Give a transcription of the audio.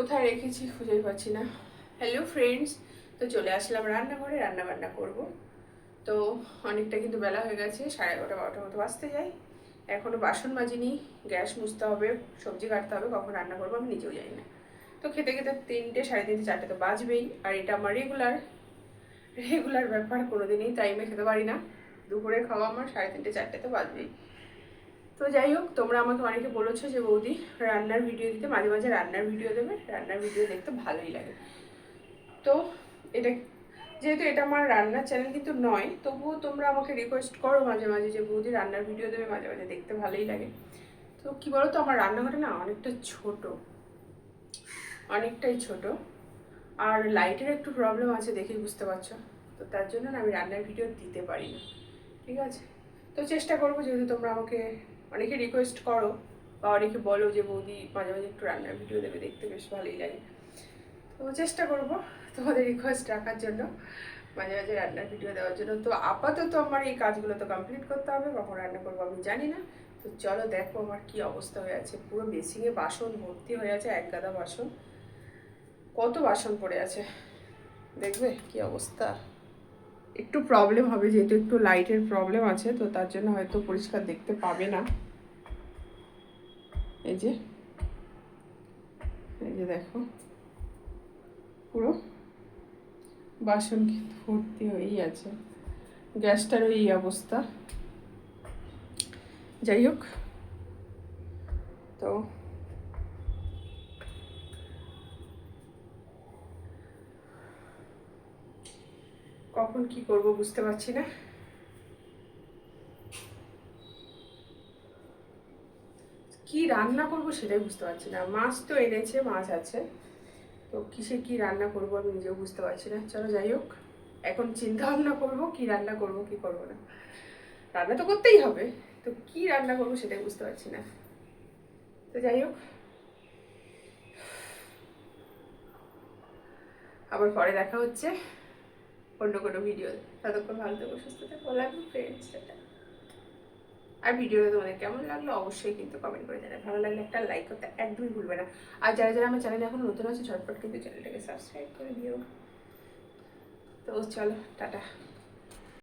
কোথায় রেখেছি খুঁজেই পাচ্ছি না। হ্যালো ফ্রেন্ডস তো চলে আসলাম রান্নাঘরে, রান্না বান্না করব। তো অনেকটা কিন্তু বেলা হয়ে গেছে, সাড়ে এগারোটা, বারোটার মতো বাজতে যাই এখনও বাসন মাজিনি, গ্যাস মুছতে হবে, সবজি কাটতে হবে, কখন রান্না করব আমি নিজেও জানি না। তো খেতে খেতে তিনটে, সাড়ে তিনটে, চারটে তো বাজবেই, আর এটা আমার রেগুলার রেগুলার ব্যাপার কোনো কোনোদিনই টাইমে খেতে পারি না। দুপুরে খাওয়া আমার সাড়ে তিনটে, চারটে তো বাজবেই। তো যাই হোক, তোমরা আমাকে অনেকে বলেছ যে, বৌদি, রান্নার ভিডিও দিতে। মাঝে মাঝে রান্নার ভিডিও দেবে। রান্নার ভিডিও দেখতে ভালোই লাগে। তো এটা, যেহেতু এটা আমার রান্নার চ্যানেল কিন্তু নয়, তবুও তোমরা আমাকে রিকোয়েস্ট করো মাঝে মাঝে যে, বৌদি, রান্নার ভিডিও দেবে। মাঝে মাঝে দেখতে ভালোই লাগে। তো কি বলো তো আমার রান্নাঘরটা না অনেকটা ছোট। অনেকটাই ছোট। আর লাইটের একটু প্রবলেম আছে দেখেই বুঝতে পারছ। তো তার জন্য না আমি রান্নার ভিডিও দিতে পারি না। ঠিক আছে? তো চেষ্টা করব যেহেতু তোমরা আমাকে অনেকে রিকোয়েস্ট করো বা অনেকে বলো যে, বৌদি, মাঝে মাঝে একটু রান্নার ভিডিও দেবে, দেখতে বেশ ভালোই লাগে। তো চেষ্টা করব তোমাদের রিকোয়েস্ট রাখার জন্য, মাঝে মাঝে রান্নার ভিডিও দেওয়ার জন্য। তো আপাতত আমার এই কাজগুলো তো কমপ্লিট করতে হবে, কখন রান্না করব আমি জানি না। তো চলো দেখো আমার কি অবস্থা হয়ে আছে। পুরো বেসিংয়ে বাসন ভর্তি হয়ে আছে, এক গাদা বাসন। কত বাসন পড়ে আছে? দেখবে কি অবস্থা? একটু প্রবলেম হবে, যেহেতু একটু লাইটের প্রবলেম আছে, তো তার জন্য হয়তো পরিষ্কার দেখতে পাবে না। এই যে এই যে দেখো, পুরো বাসন কিন্তু ভর্তি হয়েই আছে। গ্যাসটার এই অবস্থা। যাই হোক, তো কখন কি করব বুঝতে পারছি না। কি রান্না করব সেটাই বুঝতে পারছি না। মাছ তো এনেছে, মাছ আছে। তো কিসে কি রান্না করব আমি নিজেও বুঝতে পারছি না। চলো যাই হোক, এখন চিন্তা ভাবনা করব কি রান্না করব, কি করব না। রান্না তো করতেই হবে, তো কি রান্না করব সেটাই বুঝতে পারছি না। তো যাই হোক। আবার পরে দেখা হচ্ছে। অন্য কোনো ভিডিও ততক্ষণ ভালো থাকো, সুস্থ থাকো লাগবে ফ্রেন্ডস আর ভিডিওটা তোমাদের কেমন লাগল অবশ্যই কিন্তু কমেন্ট করে জানাবে। ভালো লাগলে একটা লাইক করতে একদমই ভুলবে না। আর যারা যারা আমার চ্যানেলে এখন নতুন আছে, ঝটপট কিন্তু চ্যানেলটাকে সাবস্ক্রাইব করে দিও। তো চলো, টাটা।